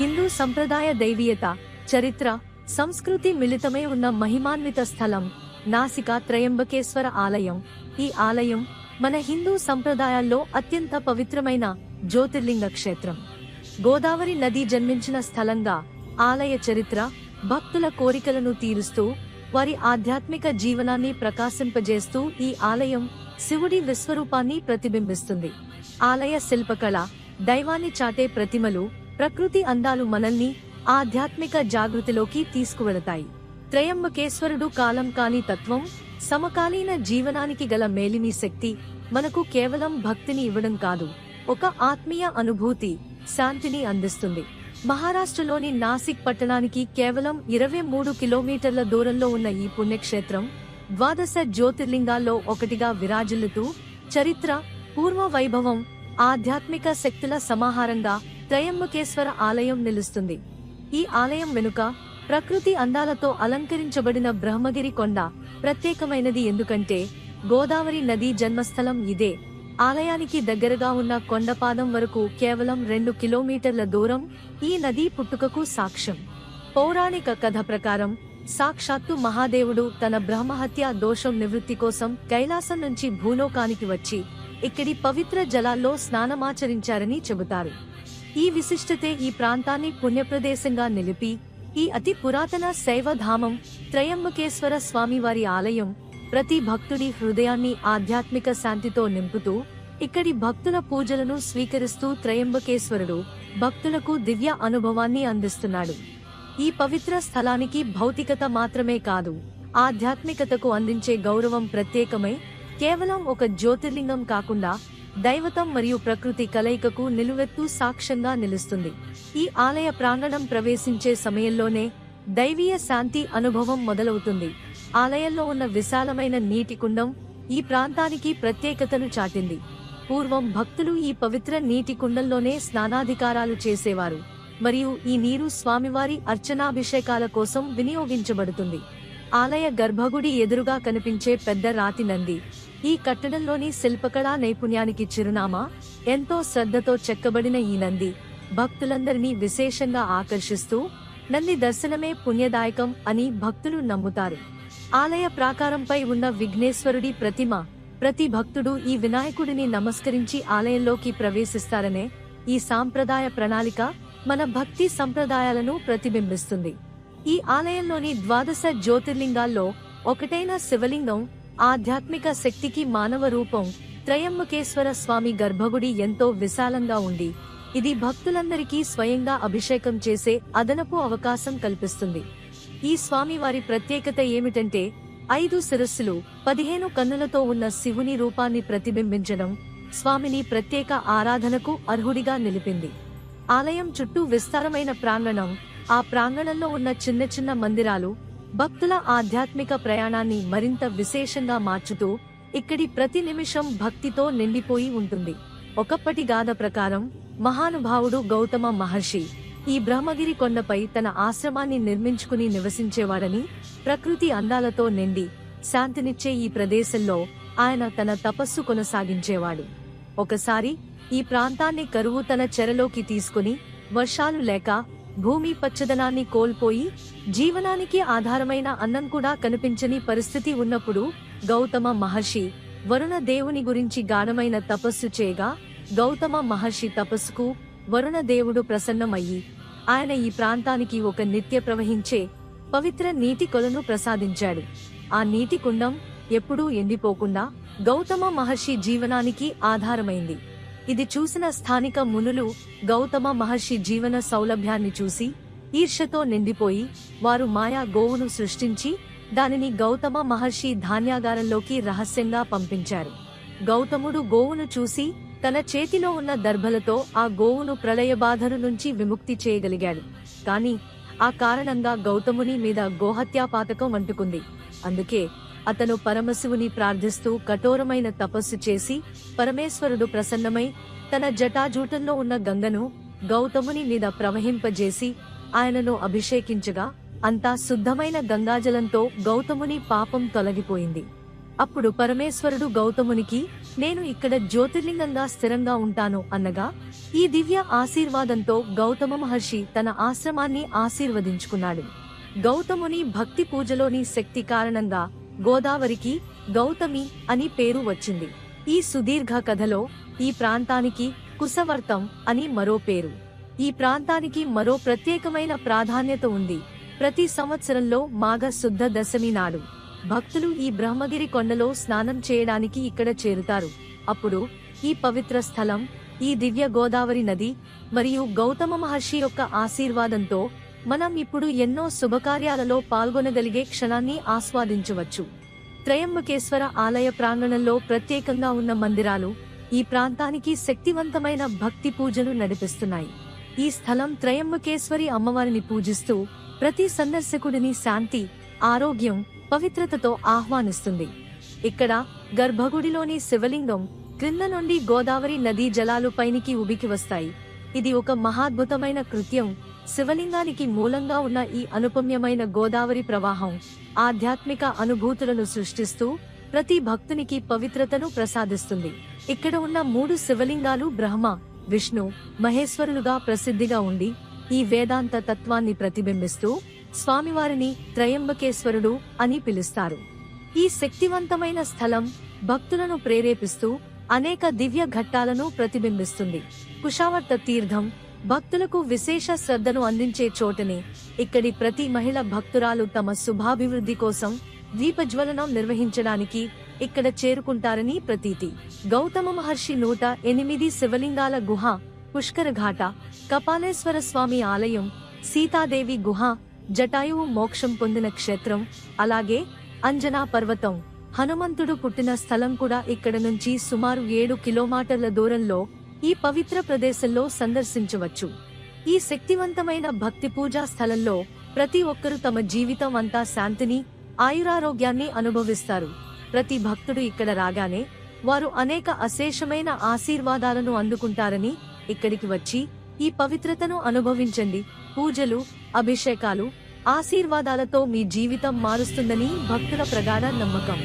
హిందూ సంప్రదాయ దైవీయత చరిత్ర సంస్కృతి మిళితమై ఉన్న మహిమాన్విత స్థలం నాసికా త్రయంబకేశ్వర ఆలయం. ఈ ఆలయం మన హిందూ సంప్రదాయాల్లో అత్యంత పవిత్రమైన జ్యోతిర్లింగ క్షేత్రం. గోదావరి నది జన్మించిన స్థలంగా ఆలయ చరిత్ర భక్తుల కోరికలను తీరుస్తూ వారి ఆధ్యాత్మిక జీవనాన్ని ప్రకాశింపజేస్తూ ఈ ఆలయం శివుడి విశ్వరూపాన్ని ప్రతిబింబిస్తుంది. ఆలయ శిల్పకళ దైవాన్ని చాటే ప్రతిమలు ప్రకృతి అందాలు మనల్ని ఆధ్యాత్మిక జాగృతిలోకి తీసుకువెళతాయి. త్రయంబకేశ్వరుడు కాలం కాని తత్వం సమకాలీన జీవనానికి గల మేలిమి శక్తి మనకు కేవలం భక్తిని ఇవ్వడం కాదు ఒక ఆత్మీయ అనుభూతి శాంతిని అందిస్తుంది. మహారాష్ట్రలోని నాసిక్ పట్టణానికి కేవలం ఇరవై మూడు కిలోమీటర్ల దూరంలో ఉన్న ఈ పుణ్యక్షేత్రం ద్వాదశ జ్యోతిర్లింగాల్లో ఒకటిగా విరాజిల్లుతూ చరిత్ర పూర్వ వైభవం ఆధ్యాత్మిక శక్తుల సమాహారంగా త్రయంబకేశ్వర ఆలయం నిలుస్తుంది. ఈ ఆలయం వెనుక ప్రకృతి అందాలతో అలంకరించబడిన బ్రహ్మగిరి కొండ ప్రత్యేకమైనది ఎందుకంటే గోదావరి నది జన్మస్థలం ఇదే. ఆలయానికి దగ్గరగా ఉన్న కొండపాదం వరకు కేవలం రెండు కిలోమీటర్ల దూరం ఈ నదీ పుట్టుకకు సాక్ష్యం. పౌరాణిక కథ ప్రకారం సాక్షాత్తు మహాదేవుడు తన బ్రహ్మహత్య దోషం నివృత్తి కోసం కైలాసం నుంచి భూలోకానికి వచ్చి ఇక్కడి పవిత్ర జలాల్లో స్నానమాచరించారని చెబుతారు. ఈ విశిష్టతే ఈ ప్రాంతాన్ని పుణ్యప్రదేశంగా నిలిపి ఈ అతి పురాతన శైవధామం త్రయంబకేశ్వర స్వామివారి ఆలయం ప్రతి భక్తుడి హృదయాన్ని ఆధ్యాత్మిక శాంతితో నింపుతూ ఇక్కడి భక్తుల పూజలను స్వీకరిస్తూ త్రయంబకేశ్వరుడు భక్తులకు దివ్య అనుభవాన్ని అందిస్తున్నాడు. ఈ పవిత్ర స్థలానికి భౌతికత మాత్రమే కాదు ఆధ్యాత్మికతకు అందించే గౌరవం ప్రత్యేకమై కేవలం ఒక జ్యోతిర్లింగం కాకుండా దైవతం మరియు ప్రకృతి కలయికకు నిలువెత్తు సాక్ష్యంగా నిలుస్తుంది. ఈ ఆలయ ప్రాంగణం ప్రవేశించే సమయంలోనే దైవీయ శాంతి అనుభవం మొదలవుతుంది. ఆలయంలో ఉన్న విశాలమైన నీటి కుండం ఈ ప్రాంతానికి ప్రత్యేకతను చాటింది. పూర్వం భక్తులు ఈ పవిత్ర నీటి కుండంలోనే స్నానాధికారాలు చేసేవారు. మరియు ఈ నీరు స్వామివారి అర్చనాభిషేకాల కోసం వినియోగించబడుతుంది. ఆలయ గర్భగుడి ఎదురుగా కనిపించే పెద్ద రాతి నంది. ఈ కట్టడంలోని శిల్పకళా నైపుణ్యానికి చిరునామా ఎంతో శ్రద్ధతో చెక్కబడిన ఈ నంది భక్తులందరినీ విశేషంగా ఆకర్షిస్తూ నంది దర్శనమే పుణ్యదాయకం అని భక్తులు నమ్ముతారు. ఆలయ ప్రాకారంపై ఉన్న విఘ్నేశ్వరుడి ప్రతిమ ప్రతి భక్తుడు ఈ వినాయకుడిని నమస్కరించి ఆలయంలోకి ప్రవేశిస్తారనే ఈ సాంప్రదాయ ప్రణాళిక మన భక్తి సంప్రదాయాలను ప్రతిబింబిస్తుంది. ఈ ఆలయంలోని ద్వాదశ జ్యోతిర్లింగాల్లో ఒకటైన శివలింగం ఆధ్యాత్మిక శక్తికి మానవ రూపం త్రయంబకేశ్వర స్వామి గర్భగుడి ఎంతో విశాలంగా ఉండి ఇది భక్తులందరికీ స్వయంగా అభిషేకం చేసే అదనపు అవకాశం కల్పిస్తుంది. ఈ స్వామి వారి ప్రత్యేకత ఏమిటంటే ఐదు శిరస్సులు పదిహేను కన్నులతో ఉన్న శివుని రూపాన్ని ప్రతిబింబించడం స్వామిని ప్రత్యేక ఆరాధనకు అర్హుడిగా నిలిపింది. ఆలయం చుట్టూ విస్తారమైన ప్రాంగణం ఆ ప్రాంగణంలో ఉన్న చిన్న చిన్న మందిరాలు భక్తుల ఆధ్యాత్మిక ప్రయాణాన్ని మరింత విశేషంగా మార్చుతూ ఇక్కడి ప్రతి నిమిషం భక్తితో నిండిపోయి ఉంటుంది. ఒకప్పటి గాథ ప్రకారం మహానుభావుడు గౌతమ మహర్షి ఈ బ్రహ్మగిరి కొండపై తన ఆశ్రమాన్ని నిర్మించుకుని నివసించేవాడని ప్రకృతి అందాలతో నిండి శాంతినిచ్చే ఈ ప్రదేశంలో ఆయన తన తపస్సు కొనసాగించేవాడు. ఒకసారి ఈ ప్రాంతాన్ని కరువు తన చెరలోకి తీసుకుని వర్షాలు లేక భూమి పచ్చదనాన్ని కోల్పోయి జీవనానికి ఆధారమైన అన్నం కూడా కనిపించని పరిస్థితి ఉన్నప్పుడు గౌతమ మహర్షి వరుణ దేవుని గురించి గాఢమైన తపస్సు చేయగా గౌతమ మహర్షి తపస్సుకు వరుణ దేవుడు ప్రసన్నమయ్యి ఆయన ఈ ప్రాంతానికి ఒక నిత్య ప్రవహించే పవిత్ర నీటి కొలను ప్రసాదించాడు. ఆ నీటి కుండం ఎప్పుడూ ఎండిపోకుండా గౌతమ మహర్షి జీవనానికి ఆధారమైంది. ఇది చూసిన స్థానిక మునులు గౌతమ మహర్షి జీవన సౌలభ్యాన్ని చూసి ఈర్షతో నిండిపోయి వారు మాయా గోవును సృష్టించి దానిని గౌతమ మహర్షి ధాన్యాగారంలోకి రహస్యంగా పంపించారు. గౌతముడు గోవును చూసి తన చేతిలో ఉన్న దర్భలతో ఆ గోవును ప్రళయబాధను నుంచి విముక్తి చేయగలిగాడు. కాని ఆ కారణంగా గౌతముని మీద గోహత్యా పాతకం అంటుకుంది. అందుకే అతను పరమశివుని ప్రార్థిస్తూ కఠోరమైన తపస్సు చేసి పరమేశ్వరుడు ప్రసన్నమై తన జటాజూటంలో ఉన్న గంగను గౌతముని మీద ప్రవహింపజేసి ఆయనను అభిషేకించగా అంతా శుద్ధమైన గంగాజలంతో గౌతముని పాపం తొలగిపోయింది. అప్పుడు పరమేశ్వరుడు గౌతమునికి నేను ఇక్కడ జ్యోతిర్లింగంగా స్థిరంగా ఉంటాను అన్నగా ఈ దివ్య ఆశీర్వాదంతో గౌతమ మహర్షి తన ఆశ్రమాన్ని ఆశీర్వదించుకున్నాడు. గౌతముని భక్తి పూజలోని శక్తి కారణంగా గోదావరికి గౌతమి అని పేరు వచ్చింది. ఈ సుదీర్ఘ కథలో ఈ ప్రాంతానికి కుసవర్తం అని మరో పేరు. ఈ ప్రాంతానికి మరో ప్రత్యేకమైన ప్రాధాన్యత ఉంది. ప్రతి సంవత్సరంలో మాఘ శుద్ధ దశమి నాడు. భక్తులు ఈ బ్రహ్మగిరి కొండలో స్నానం చేయడానికి ఇక్కడ చేరుతారు. అప్పుడు ఈ పవిత్ర స్థలం ఈ దివ్య గోదావరి నది మరియు గౌతమ మహర్షి యొక్క ఆశీర్వాదంతో మనం ఇప్పుడు ఎన్నో శుభకార్యాలలో పాల్గొనగలిగే క్షణాన్ని ఆస్వాదించవచ్చు. త్రయంబకేశ్వర ఆలయ ప్రాంగణంలో ప్రత్యేకంగా ఉన్న మందిరాలు ఈ ప్రాంతానికి శక్తివంతమైన భక్తి పూజలు నడిపిస్తున్నాయి. ఈ స్థలం త్రయంబకేశ్వరి అమ్మవారిని పూజిస్తూ ప్రతి సందర్శకుడిని శాంతి ఆరోగ్యం పవిత్రతతో ఆహ్వానిస్తుంది. ఇక్కడ గర్భగుడిలోని శివలింగం క్రింద నుండి గోదావరి నదీ జలాలు పైనికి ఉబికి వస్తాయి. ఇది ఒక మహాద్భుతమైన కృత్యం. శివలింగానికి మూలంగా ఉన్న ఈ అనుపమ్యమైన గోదావరి ప్రవాహం ఆధ్యాత్మిక అనుభూతులను సృష్టిస్తూ ప్రతి భక్తునికి పవిత్రతను ప్రసాదిస్తుంది. ఇక్కడ ఉన్న మూడు శివలింగాలు బ్రహ్మ విష్ణు మహేశ్వరులుగా ప్రసిద్ధిగా ఉండి ఈ వేదాంత తత్వాన్ని ప్రతిబింబిస్తూ స్వామివారిని త్రయంబకేశ్వరుడు అని పిలుస్తారు. ఈ శక్తివంతమైన స్థలం భక్తులను ప్రేరేపిస్తూ అనేక దివ్య ఘట్టాలను ప్రతిబింబిస్తుంది. కుషావర్త తీర్థం భక్తులకు విశేష శ్రద్ధను అందించే చోటని ఇక్కడి ప్రతి మహిళ భక్తురాలు తమ శుభాభివృద్ధి కోసం దీపజ్వలనం నిర్వహించడానికి ఇక్కడ చేరుకుంటారని ప్రతీతి. గౌతమ మహర్షి నూట ఎనిమిది శివలింగాల గుహ పుష్కరఘాట కపాలేశ్వర స్వామి ఆలయం సీతాదేవి గుహ జటాయువు మోక్షం పొందిన క్షేత్రం అలాగే అంజనా పర్వతం. హనుమంతుడు పుట్టిన స్థలం కూడా ఇక్కడ నుంచి సుమారు ఏడు కిలోమీటర్ల దూరంలో ఈ పవిత్ర ప్రదేశంలో సందర్శించవచ్చు. ఈ శక్తివంతమైన భక్తి పూజా స్థలంలో ప్రతి ఒక్కరూ తమ జీవితం అంతా శాంతిని ఆయురారోగ్యాన్ని అనుభవిస్తారు. ప్రతి భక్తుడు ఇక్కడ రాగానే వారు అనేక అశేషమైన ఆశీర్వాదాలను అందుకుంటారని ఇక్కడికి వచ్చి ఈ పవిత్రతను అనుభవించండి. పూజలు అభిషేకాలు ఆశీర్వాదాలతో మీ జీవితం మారుస్తుందని భక్తుల ప్రగాఢ నమ్మకం.